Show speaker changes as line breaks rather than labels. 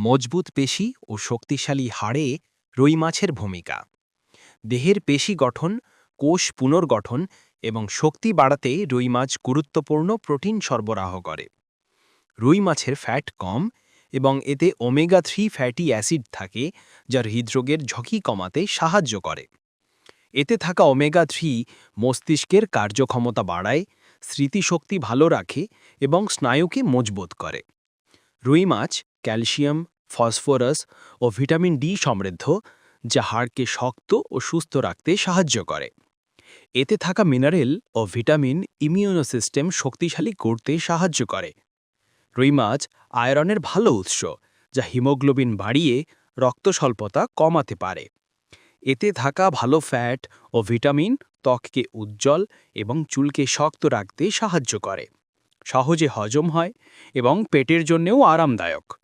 মজবুত পেশি ও শক্তিশালী হাড়ে রুই মাছের ভূমিকা। দেহের পেশি গঠন, কোষ পুনর্গঠন এবং শক্তি বাড়াতে রুই মাছ গুরুত্বপূর্ণ প্রোটিন সরবরাহ করে। রুই মাছের ফ্যাট কম এবং এতে ওমেগা থ্রি ফ্যাটি অ্যাসিড থাকে যা হৃদরোগের ঝুঁকি কমাতে সাহায্য করে। এতে থাকা ওমেগা থ্রি মস্তিষ্কের কার্যক্ষমতা বাড়ায়, স্মৃতিশক্তি ভালো রাখে এবং স্নায়ুকে মজবুত করে। রুই মাছ, ক্যালসিয়াম, ফসফরাস ও ভিটামিন ডি সমৃদ্ধ, যা হাড়কে শক্ত ও সুস্থ রাখতে সাহায্য করে। এতে থাকা মিনারেল ও ভিটামিন ইমিউনো সিস্টেম শক্তিশালী করতে সাহায্য করে। রুই মাছ আয়রনের ভালো উৎস, যা হিমোগ্লোবিন বাড়িয়ে রক্ত স্বল্পতা কমাতে পারে। এতে থাকা ভালো ফ্যাট ও ভিটামিন ত্বককে উজ্জ্বল এবং চুলকে শক্ত রাখতে সাহায্য করে। সহজে হজম হয় এবং পেটের জন্যেও আরামদায়ক।